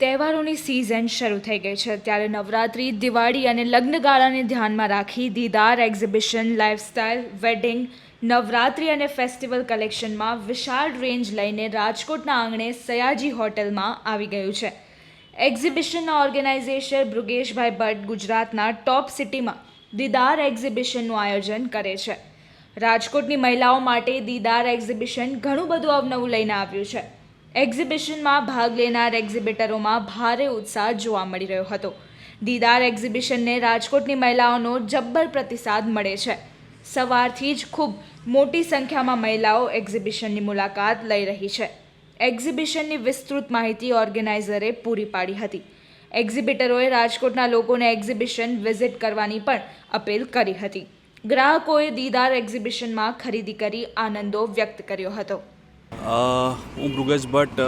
તહેવારોની સિઝન શરૂ થઈ ગઈ છે. ત્યારે નવરાત્રિ, દિવાળી અને લગ્નગાળાને ધ્યાનમાં રાખી Didar exhibition lifestyle wedding Navratri અને ફેસ્ટિવલ કલેક્શનમાં વિશાળ રેન્જ લઈને રાજકોટના આંગણે સયાજી હોટલમાં આવી ગયું છે. એક્ઝિબિશનના ઓર્ગેનાઇઝેશન બ્રુગેશભાઈ ભટ્ટ ગુજરાતના ટોપ સિટીમાં દીદાર એક્ઝિબિશનનું આયોજન કરે છે. રાજકોટની મહિલાઓ માટે દીદાર એક્ઝિબિશન ઘણું બધું અવનવું લઈને આવ્યું છે. એક્ઝિબિશનમાં ભાગ લેનાર એક્ઝિબિટરોમાં ભારે ઉત્સાહ જોવા મળી રહ્યો હતો. દીદાર એક્ઝિબિશનને રાજકોટની મહિલાઓનો જબ્બર પ્રતિસાદ મળે છે. સવારથી જ ખૂબ મોટી સંખ્યામાં મહિલાઓ એક્ઝિબિશનની મુલાકાત લઈ રહી છે. એક્ઝિબિશનની વિસ્તૃત માહિતી ઓર્ગેનાઇઝરે પૂરી પાડી હતી. એક્ઝિબિટરોએ રાજકોટના લોકોને એક્ઝિબિશન વિઝિટ કરવાની પણ અપીલ કરી હતી. ગ્રાહકોએ દીદાર એક્ઝિબિશનમાં ખરીદી કરી આનંદો વ્યક્ત કર્યો હતો. હું મૃગેશ ભટ્ટ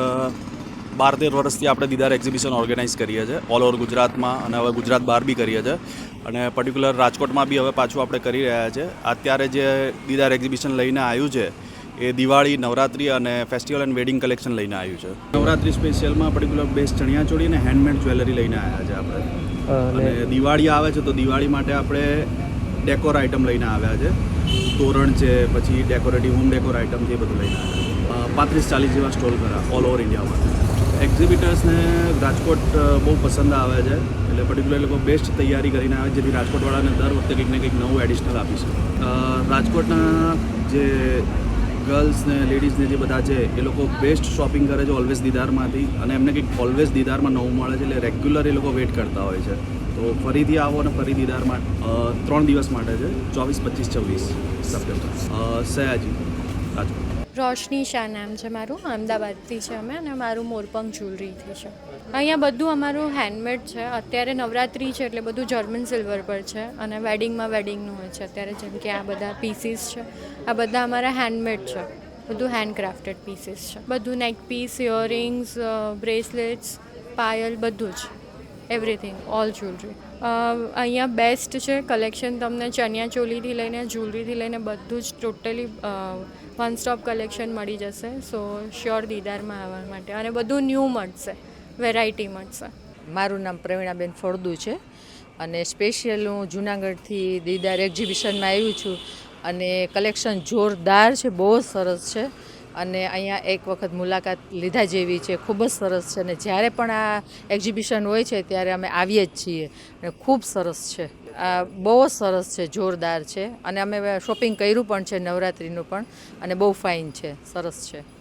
બાર તેર વર્ષથી આપણે દીદાર એક્ઝિબિશન ઓર્ગેનાઇઝ કરીએ છીએ ઓલ ઓવર ગુજરાતમાં અને હવે ગુજરાત બહાર બી કરીએ છીએ. અને પર્ટિક્યુલર રાજકોટમાં બી હવે પાછું આપણે કરી રહ્યા છે અત્યારે જે દીદાર એક્ઝિબિશન લઈને આવ્યું છે એ દિવાળી નવરાત્રી અને ફેસ્ટિવલ એન્ડ વેડિંગ કલેક્શન લઈને આવ્યું છે. નવરાત્રી સ્પેશિયલમાં પર્ટિક્યુલર બેસ્ટ ચણિયાચોળી અને હેન્ડમેડ જ્વેલરી લઈને આવ્યા છે આપણે. અને દિવાળી આવે છે તો દિવાળી માટે આપણે ડેકોર આઇટમ લઈને આવ્યા છે. તોરણ છે, પછી ડેકોરેટિવ હોમ ડેકોર આઇટમ છે, એ બધું લઈને પાંત્રીસ ચાલીસ જેવા સ્ટોલ કરા ઓલ ઓવર ઇન્ડિયામાં એક્ઝિબિટર્સને રાજકોટ બહુ પસંદ આવે છે, એટલે પર્ટિક્યુલર લોકો બેસ્ટ તૈયારી કરીને આવે જેથી રાજકોટવાળાને દર વખતે કંઈક ને કંઈક નવું એડિશનલ આપી શકે. રાજકોટના જે ગર્લ્સ ને લેડીઝને જે બધા છે, એ લોકો બેસ્ટ શોપિંગ કરે છે ઓલવેઝ દીદારમાંથી, અને એમને કંઈક ઓલવેઝ દીદારમાં નવું મળે છે, એટલે રેગ્યુલર એ લોકો વેઇટ કરતા હોય છે. તો ફરીથી આવો અને ફરી દીદારમાં અ, ત્રણ દિવસ માટે છે. ચોવીસ પચીસ છવ્વીસ સપ્ટેમ્બર. સયાજી. રોશની શાહ નામ છે મારું. અમદાવાદથી છે અમે અને મારું મોરપંખ જ્વેલરીથી છે. અહીંયા બધું અમારું હેન્ડમેડ છે. અત્યારે નવરાત્રિ છે એટલે બધું જર્મન સિલ્વર પર છે અને વેડિંગમાં વેડિંગનું હોય છે. અત્યારે જેમ કે આ બધા પીસીસ છે. આ બધા અમારા હેન્ડમેડ છે. બધું હેન્ડક્રાફ્ટેડ પીસીસ છે. બધું નેક પીસ ઇયરિંગ્સ બ્રેસલેટ્સ પાયલ બધું જ. એવરીથિંગ ઓલ જ્વેલરી અહીંયા બેસ્ટ છે કલેક્શન તમને ચણિયા ચોલીથી લઈને જ્વેલરીથી લઈને બધું જ ટોટલી વન સ્ટોપ કલેક્શન મળી જશે. સો શ્યોર દીદારમાં આવવા માટે. અને બધું ન્યૂ મળશે વેરાયટી મળશે. મારું નામ પ્રવીણાબેન ફળદુ છે. અને સ્પેશિયલ હું જુનાગઢથી દીદાર એક્ઝિબિશનમાં આવ્યું છું. અને કલેક્શન જોરદાર છે, બહુ સરસ છે. અને અહીંયા એક વખત મુલાકાત લીધા જેવી છે. ખૂબ જ સરસ છે અને જ્યારે પણ આ એક્ઝિબિશન હોય છે ત્યારે અમે આવીએ જ છીએ અને ખૂબ સરસ છે. આ બહુ સરસ છે, જોરદાર છે અને અમે શોપિંગ કર્યું પણ છે, નવરાત્રિનું પણ અને બહુ ફાઇન છે, સરસ છે.